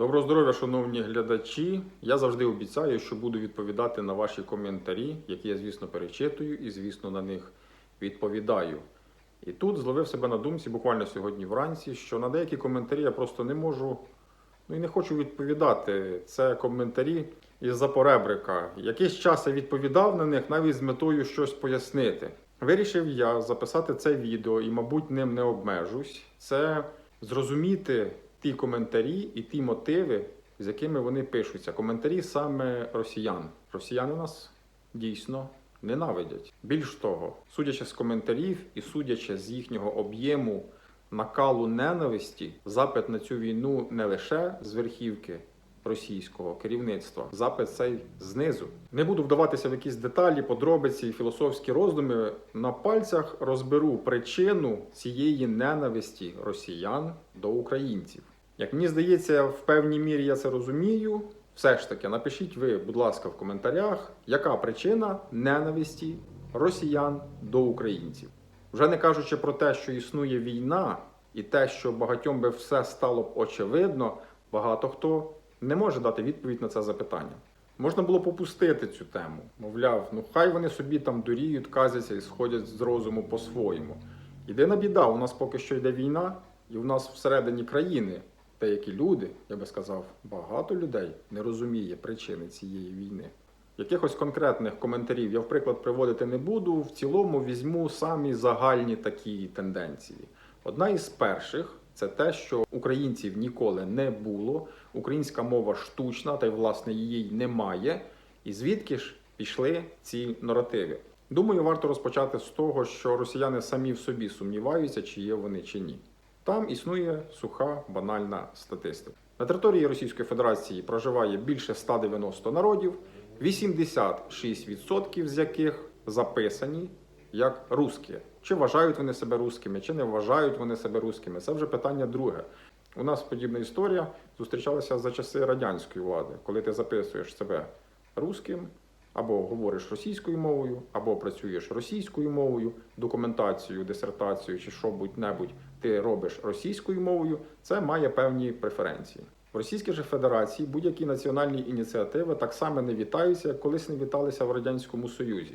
Доброго здоров'я, шановні глядачі. Я завжди обіцяю, що буду відповідати на ваші коментарі, які я, звісно, перечитую і, звісно, на них відповідаю. І тут зловив себе на думці буквально сьогодні вранці, що на деякі коментарі я просто не можу, ну і не хочу відповідати. Це коментарі із Запоребрика. Якийсь час я відповідав на них навіть з метою щось пояснити. Вирішив я записати це відео і, мабуть, ним не обмежусь. Це зрозуміти ті коментарі і ті мотиви, з якими вони пишуться. Коментарі саме росіян. Росіяни нас дійсно ненавидять. Більш того, судячи з коментарів і судячи з їхнього об'єму накалу ненависті, запит на цю війну не лише з верхівки. Російського керівництва запит цей знизу. Не буду вдаватися в якісь деталі, подробиці і філософські роздуми. На пальцях розберу причину цієї ненависті росіян до українців. Як мені здається, в певній мірі я це розумію. Все ж таки, напишіть ви, будь ласка, в коментарях, яка причина ненависті росіян до українців. Вже не кажучи про те, що існує війна, і те, що багатьом би все стало б очевидно, багато хто не може дати відповідь на це запитання. Можна було попустити цю тему. Мовляв, ну хай вони собі там дуріють, казяться і сходять з розуму по-своєму. Єдина біда, у нас поки що йде війна, і у нас всередині країни деякі люди, я би сказав, багато людей не розуміє причини цієї війни. Якихось конкретних коментарів я, в приклад, приводити не буду. В цілому візьму самі загальні такі тенденції. Одна із перших це те, що українців ніколи не було, українська мова штучна, та й власне її немає. І звідки ж пішли ці наративи? Думаю, варто розпочати з того, що росіяни самі в собі сумніваються, чи є вони чи ні. Там існує суха банальна статистика. На території Російської Федерації проживає більше 190 народів, 86% з яких записані як русські. Чи вважають вони себе русскими, чи не вважають вони себе русскими. Це вже питання друге. У нас подібна історія зустрічалася за часи радянської влади, коли ти записуєш себе русським, або говориш російською мовою, або працюєш російською мовою, документацію, дисертацію чи що будь-небудь ти робиш російською мовою, це має певні преференції. В Російській же Федерації будь-які національні ініціативи так само не вітаються, як колись не віталися в Радянському Союзі.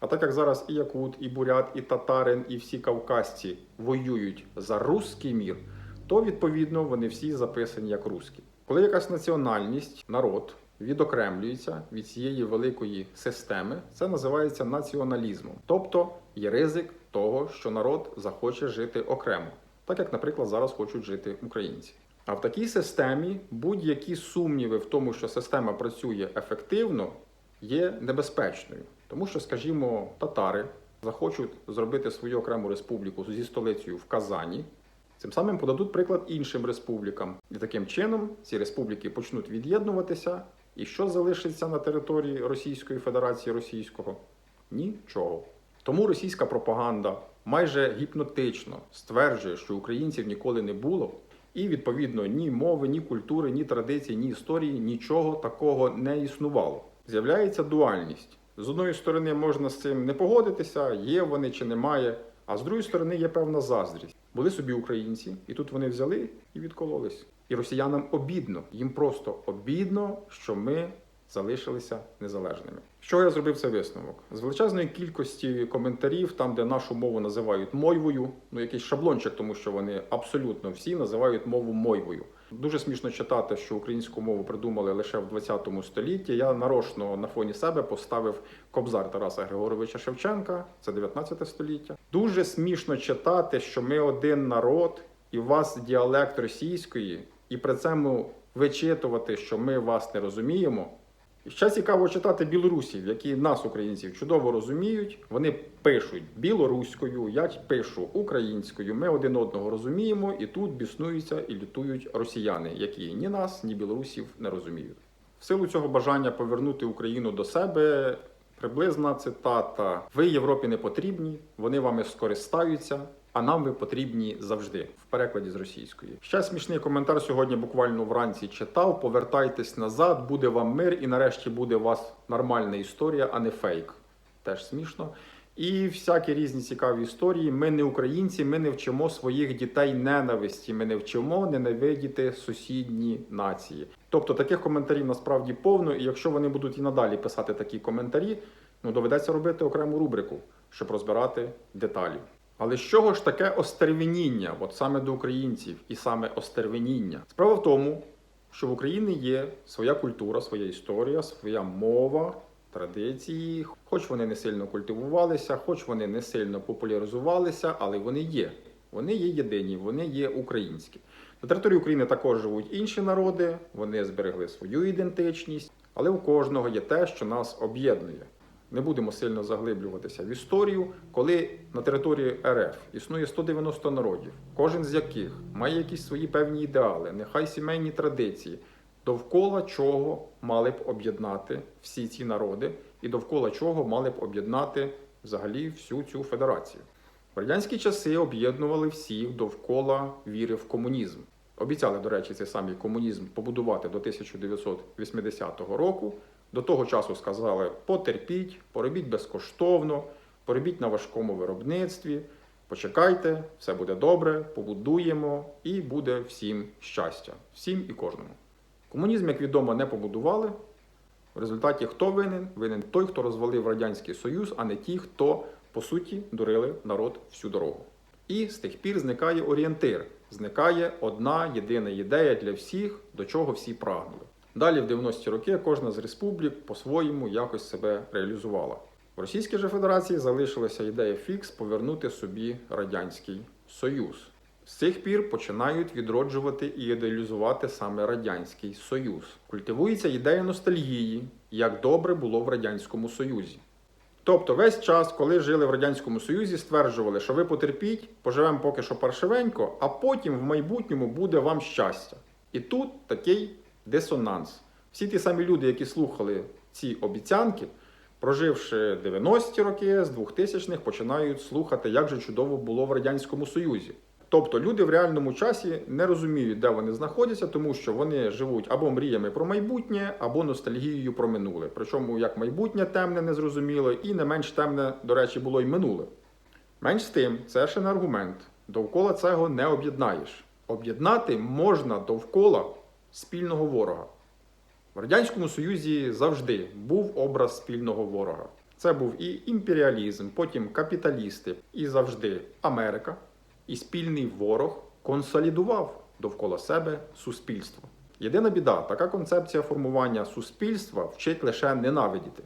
А так як зараз і Якут, і Бурят, і татарин, і всі кавказці воюють за русський мір, то відповідно вони всі записані як русські. Коли якась національність, народ відокремлюється від цієї великої системи, це називається націоналізмом. Тобто є ризик того, що народ захоче жити окремо, так як, наприклад, зараз хочуть жити українці. А в такій системі будь-які сумніви в тому, що система працює ефективно, є небезпечною. Тому що, скажімо, татари захочуть зробити свою окрему республіку зі столицею в Казані, цим самим подадуть приклад іншим республікам. І таким чином ці республіки почнуть від'єднуватися. І що залишиться на території Російської Федерації Російського? Нічого. Тому російська пропаганда майже гіпнотично стверджує, що українців ніколи не було, і відповідно ні мови, ні культури, ні традиції, ні історії нічого такого не існувало. З'являється дуальність. З одної сторони можна з цим не погодитися, є вони чи немає. А з другої сторони є певна заздрість. Були собі українці, і тут вони взяли і відкололись. І росіянам обідно, їм просто обідно, що ми залишилися незалежними. Що я зробив цей висновок? З величезної кількості коментарів, там де нашу мову називають мойвою, ну якийсь шаблончик, тому що вони абсолютно всі називають мову мойвою. Дуже смішно читати, що українську мову придумали лише в 20 столітті. Я нарочно на фоні себе поставив кобзар Тараса Григоровича Шевченка, це 19 століття. Дуже смішно читати, що ми один народ, і у вас діалект російської, і при цьому вичитувати, що ми вас не розуміємо. Ще цікаво читати білорусів, які нас, українців, чудово розуміють. Вони пишуть білоруською, я пишу українською. Ми один одного розуміємо, і тут біснуються і лютують росіяни, які ні нас, ні білорусів не розуміють. В силу цього бажання повернути Україну до себе. Приблизна цитата: Ви Європі не потрібні, вони вами скористаються, а нам ви потрібні завжди в перекладі з російської. Ще смішний коментар сьогодні буквально вранці читав. Повертайтесь назад, буде вам мир, і нарешті буде у вас нормальна історія, а не фейк. Теж смішно. І всякі різні цікаві історії. Ми не українці, ми не вчимо своїх дітей ненависті. Ми не вчимо ненавидіти сусідні нації. Тобто таких коментарів насправді повно, і якщо вони будуть і надалі писати такі коментарі, ну доведеться робити окрему рубрику, щоб розбирати деталі. Але з чого ж таке остервеніння, от саме до українців, і саме остервеніння? Справа в тому, що в Україні є своя культура, своя історія, своя мова, традиції, хоч вони не сильно культивувалися, хоч вони не сильно популяризувалися, але вони є. Вони є єдині, вони є українські. На території України також живуть інші народи, вони зберегли свою ідентичність, але у кожного є те, що нас об'єднує. Не будемо сильно заглиблюватися в історію, коли на території РФ існує 190 народів, кожен з яких має якісь свої певні ідеали, нехай сімейні традиції, довкола чого мали б об'єднати всі ці народи, і довкола чого мали б об'єднати взагалі всю цю федерацію. В радянські часи об'єднували всіх довкола віри в комунізм. Обіцяли, до речі, цей самий комунізм побудувати до 1980 року. До того часу сказали: потерпіть, поробіть безкоштовно, поробіть на важкому виробництві, почекайте, все буде добре, побудуємо і буде всім щастя, всім і кожному. Комунізм, як відомо, не побудували. В результаті хто винен? Винен той, хто розвалив Радянський Союз, а не ті, хто, по суті, дурили народ всю дорогу. І з тих пір зникає орієнтир, зникає одна єдина ідея для всіх, до чого всі прагнули. Далі, в 90-ті роки, кожна з республік по-своєму якось себе реалізувала. В Російській же Федерації залишилася ідея фікс повернути собі Радянський Союз. З цих пір починають відроджувати і ідеалізувати саме Радянський Союз. Культивується ідея ностальгії, як добре було в Радянському Союзі. Тобто весь час, коли жили в Радянському Союзі, стверджували, що ви потерпіть, поживемо поки що паршивенько, а потім в майбутньому буде вам щастя. І тут такий дисонанс. Всі ті самі люди, які слухали ці обіцянки, проживши 90-ті роки з 2000-х, починають слухати, як же чудово було в Радянському Союзі. Тобто люди в реальному часі не розуміють, де вони знаходяться, тому що вони живуть або мріями про майбутнє, або ностальгією про минуле. Причому як майбутнє темне незрозуміло, і не менш темне, до речі, було й минуле. Менш з тим, це ще не аргумент. Довкола цього не об'єднаєш. Об'єднати можна довкола спільного ворога. В Радянському Союзі завжди був образ спільного ворога. Це був і імперіалізм, потім капіталісти, і завжди Америка. І спільний ворог консолідував довкола себе суспільство. Єдина біда, така концепція формування суспільства вчить лише ненавидіти.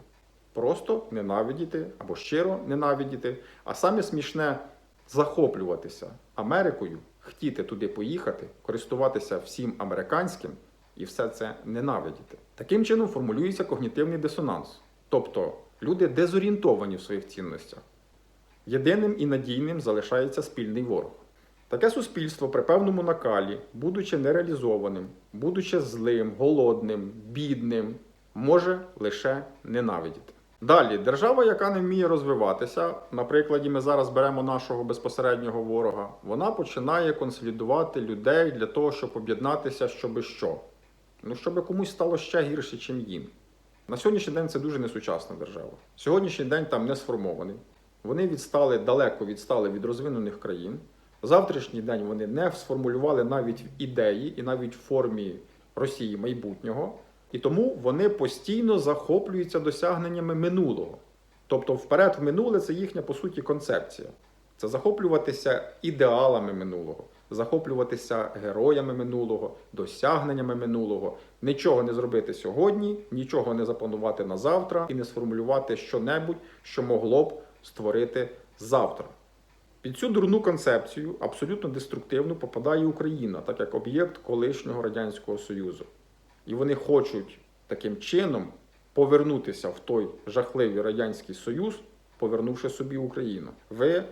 Просто ненавидіти або щиро ненавидіти, а саме смішне захоплюватися Америкою, хотіти туди поїхати, користуватися всім американським і все це ненавидіти. Таким чином формулюється когнітивний дисонанс. Тобто люди дезорієнтовані в своїх цінностях. Єдиним і надійним залишається спільний ворог. Таке суспільство при певному накалі, будучи нереалізованим, будучи злим, голодним, бідним, може лише ненавидіти. Далі, держава, яка не вміє розвиватися, на прикладі ми зараз беремо нашого безпосереднього ворога, вона починає консолідувати людей для того, щоб об'єднатися, щоби що? Ну, щоб комусь стало ще гірше, чим їм. На сьогоднішній день це дуже несучасна держава. Сьогоднішній день там не сформований. Вони відстали далеко відстали від розвинених країн. Завтрашній день вони не сформулювали навіть ідеї і навіть в формі Росії майбутнього. І тому вони постійно захоплюються досягненнями минулого. Тобто, вперед в минуле це їхня по суті концепція. Це захоплюватися ідеалами минулого, захоплюватися героями минулого, досягненнями минулого, нічого не зробити сьогодні, нічого не запланувати на завтра і не сформулювати щонебудь, що могло б створити завтра. Під цю дурну концепцію абсолютно деструктивно попадає Україна, так як об'єкт колишнього Радянського Союзу. І вони хочуть таким чином повернутися в той жахливий Радянський Союз, повернувши собі Україну. Ви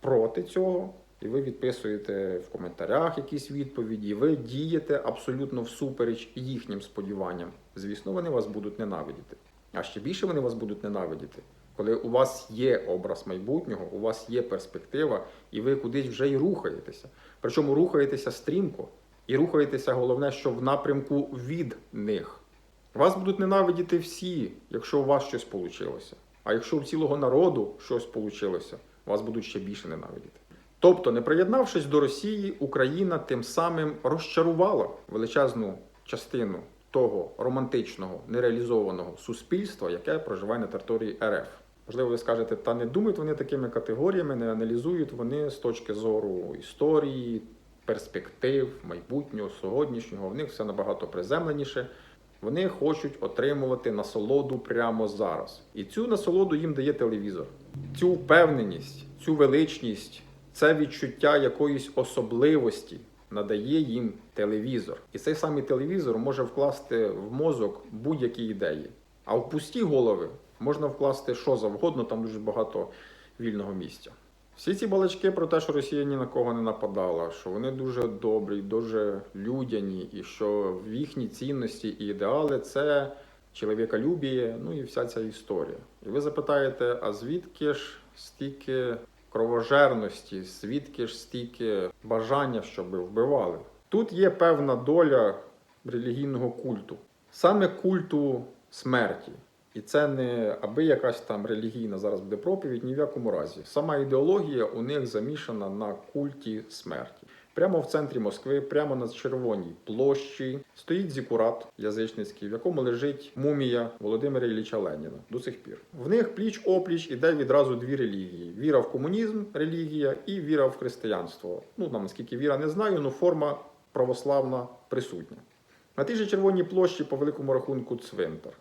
проти цього, і ви відписуєте в коментарях якісь відповіді, ви дієте абсолютно всупереч їхнім сподіванням. Звісно, вони вас будуть ненавидіти. А ще більше вони вас будуть ненавидіти, коли у вас є образ майбутнього, у вас є перспектива, і ви кудись вже й рухаєтеся. Причому рухаєтеся стрімко, і рухаєтеся, головне, що в напрямку від них. Вас будуть ненавидіти всі, якщо у вас щось вийшло. А якщо у цілого народу щось вийшло, вас будуть ще більше ненавидіти. Тобто, не приєднавшись до Росії, Україна тим самим розчарувала величезну частину того романтичного нереалізованого суспільства, яке проживає на території РФ. Можливо, ви скажете, та не думають вони такими категоріями, не аналізують вони з точки зору історії, перспектив, майбутнього, сьогоднішнього. В них все набагато приземленіше. Вони хочуть отримувати насолоду прямо зараз. І цю насолоду їм дає телевізор. Цю впевненість, цю величність, це відчуття якоїсь особливості надає їм телевізор. І цей самий телевізор може вкласти в мозок будь-які ідеї. А в пусті голови можна вкласти що завгодно, там дуже багато вільного місця. Всі ці балачки про те, що Росія ні на кого не нападала, що вони дуже добрі, дуже людяні, і що в їхні цінності і ідеали це чоловіколюбіє, ну і вся ця історія. І ви запитаєте, а звідки ж стільки кровожерності, звідки ж стільки бажання, щоб вбивали? Тут є певна доля релігійного культу, саме культу смерті. І це не аби якась там релігійна зараз буде проповідь, ні в якому разі. Сама ідеологія у них замішана на культі смерті. Прямо в центрі Москви, прямо на червоній площі, стоїть зікурат язичницький, в якому лежить мумія Володимира Ілліча Леніна до сих пір. В них пліч опліч іде відразу дві релігії: віра в комунізм, релігія, і віра в християнство. Ну там наскільки віра не знаю, але форма православна присутня. На тій же червоній площі, по великому рахунку, цвинтар.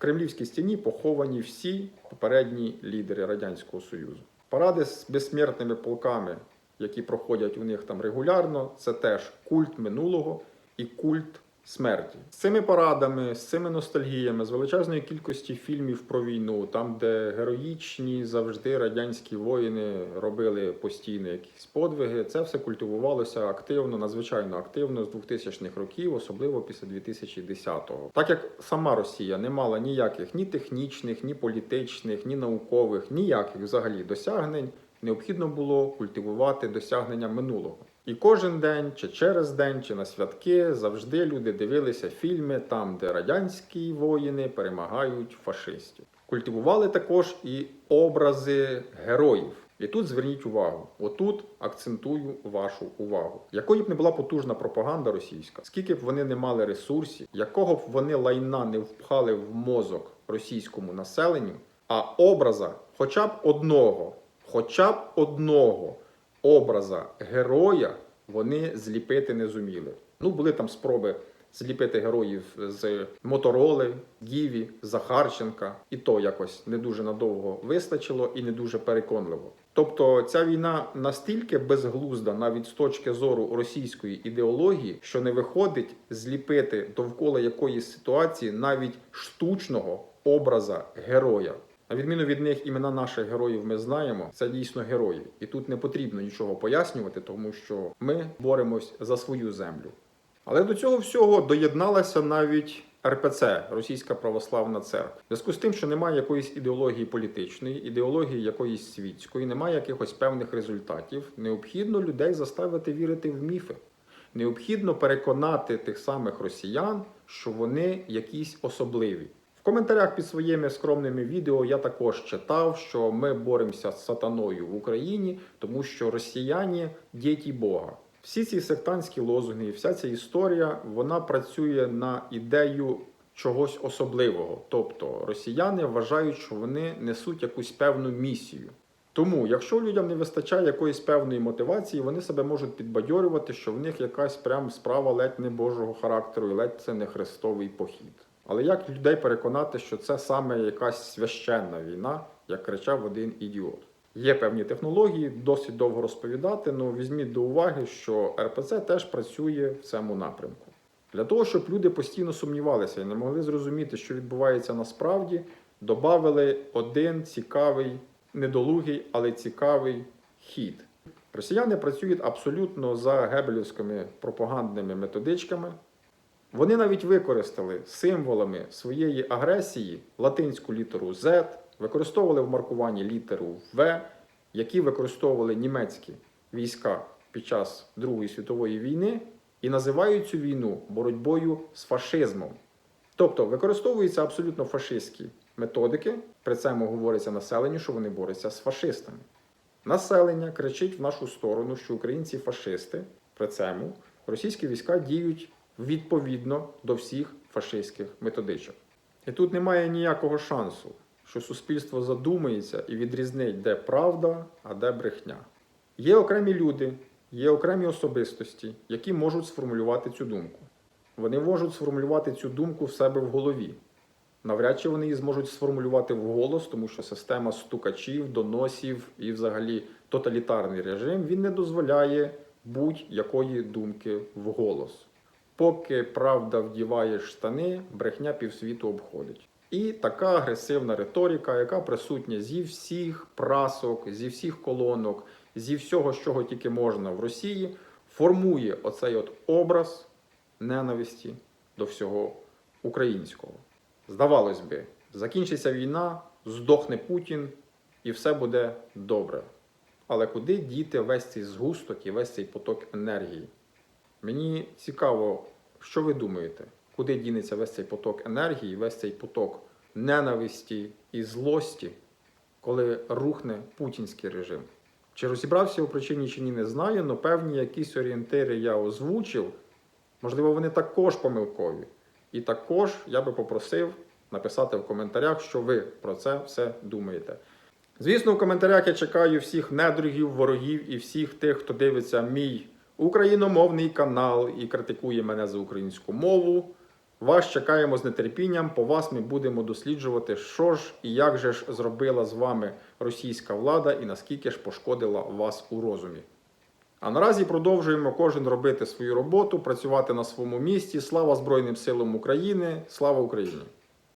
Кремлівській стіні поховані всі попередні лідери Радянського Союзу. Паради з безсмертними полками, які проходять у них там регулярно, це теж культ минулого і культ смерті. З цими парадами, з цими ностальгіями, з величезної кількості фільмів про війну, там, де героїчні завжди радянські воїни робили постійно якісь подвиги, це все культивувалося активно, надзвичайно активно з 2000-х років, особливо після 2010-го. Так як сама Росія не мала ніяких ні технічних, ні політичних, ні наукових, ніяких взагалі досягнень, необхідно було культивувати досягнення минулого. І кожен день, чи через день, чи на святки завжди люди дивилися фільми там, де радянські воїни перемагають фашистів. Культивували також і образи героїв. І тут зверніть увагу, отут акцентую вашу увагу. Якою б не була потужна пропаганда російська, скільки б вони не мали ресурсів, якого б вони лайна не впхали в мозок російському населенню, а образа хоча б одного, хоча б одного образа героя вони зліпити не зуміли. Ну, були там спроби зліпити героїв з Мотороли, Гіві, Захарченка, і то якось не дуже надовго вистачило і не дуже переконливо. Тобто ця війна настільки безглузда, навіть з точки зору російської ідеології, що не виходить зліпити довкола якоїсь ситуації навіть штучного образа героя. На відміну від них імена наших героїв ми знаємо. Це дійсно герої, і тут не потрібно нічого пояснювати, тому що ми боремось за свою землю. Але до цього всього доєдналася навіть РПЦ, Російська Православна Церква. В зв'язку з тим, що немає якоїсь ідеології політичної, ідеології якоїсь світської, немає якихось певних результатів, необхідно людей заставити вірити в міфи. Необхідно переконати тих самих росіян, що вони якісь особливі. В коментарях під своїми скромними відео я також читав, що ми боремося з сатаною в Україні, тому що росіяни діти Бога. Всі ці сектантські лозунги, вся ця історія, вона працює на ідею чогось особливого. Тобто росіяни вважають, що вони несуть якусь певну місію. Тому, якщо людям не вистачає якоїсь певної мотивації, вони себе можуть підбадьорювати, що в них якась прям справа ледь не Божого характеру, і ледь це не хрестовий похід. Але як людей переконати, що це саме якась священна війна, як кричав один ідіот? Є певні технології, досить довго розповідати, але візьміть до уваги, що РПЦ теж працює в цьому напрямку. Для того, щоб люди постійно сумнівалися і не могли зрозуміти, що відбувається насправді, додали один цікавий, недолугий, але цікавий хід. Росіяни працюють абсолютно за гебелівськими пропагандними методичками. Вони навіть використали символами своєї агресії латинську літеру Z, використовували в маркуванні літеру В, які використовували німецькі війська під час Другої світової війни, і називають цю війну боротьбою з фашизмом. Тобто використовуються абсолютно фашистські методики. При цьому говориться населенню, що вони борються з фашистами. Населення кричить в нашу сторону, що українці фашисти. При цьому російські війська діють відповідно до всіх фашистських методичок. І тут немає ніякого шансу, що суспільство задумається і відрізнить, де правда, а де брехня. Є окремі люди, є окремі особистості, які можуть сформулювати цю думку. Вони можуть сформулювати цю думку в себе в голові. Навряд чи вони її зможуть сформулювати вголос, тому що система стукачів, доносів і взагалі тоталітарний режим він не дозволяє будь-якої думки вголос. Поки правда вдіває штани, брехня півсвіту обходить. І така агресивна риторика, яка присутня зі всіх прасок, зі всіх колонок, зі всього, чого тільки можна в Росії, формує оцей от образ ненависті до всього українського. Здавалось би, закінчиться війна, здохне Путін і все буде добре. Але куди діти весь цей згусток і весь цей поток енергії? Мені цікаво, що ви думаєте, куди дінеться весь цей поток енергії, весь цей поток ненависті і злості, коли рухне путінський режим? Чи розібрався у причині чи ні, не знаю, але певні якісь орієнтири я озвучив. Можливо, вони також помилкові. І також я би попросив написати в коментарях, що ви про це все думаєте. Звісно, в коментарях я чекаю всіх недругів, ворогів і всіх тих, хто дивиться мій україномовний канал і критикує мене за українську мову. Вас чекаємо з нетерпінням. По вас ми будемо досліджувати, що ж і як же ж зробила з вами російська влада і наскільки ж пошкодила вас у розумі. А наразі продовжуємо кожен робити свою роботу, працювати на своєму місці. Слава Збройним силам України! Слава Україні!